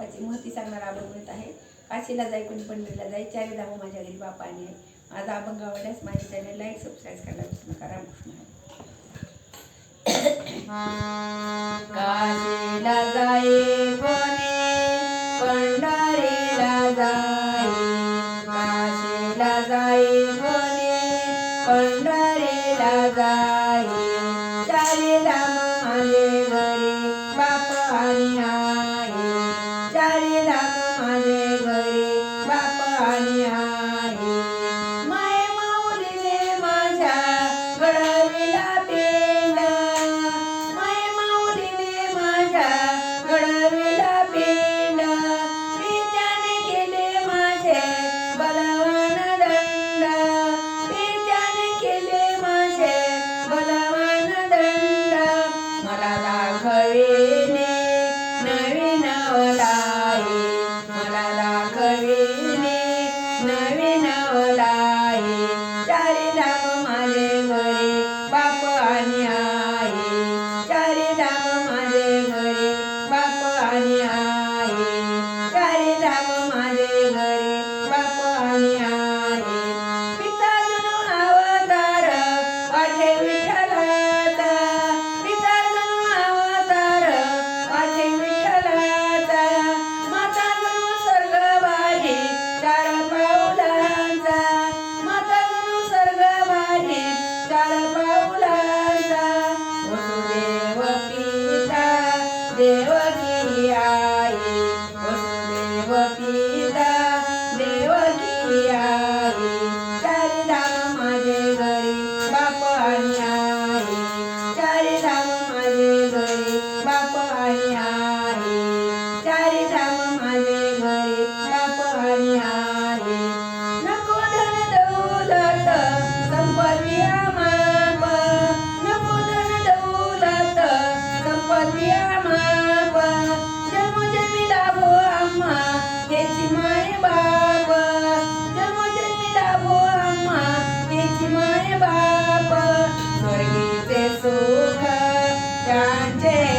बापाची महती सांगणार अभंग म्हणत आहे. काशीला जाय कोणी पंढरीला जाय चारे धाव माझ्या घरी बापा आणि आहे माझा अभंग आवडल्यास माझे चॅनल लाईक सबस्क्राईब करायला विसरू नका. रामकृष्ण काशीला जाय पंढरीला जाय Amen. day.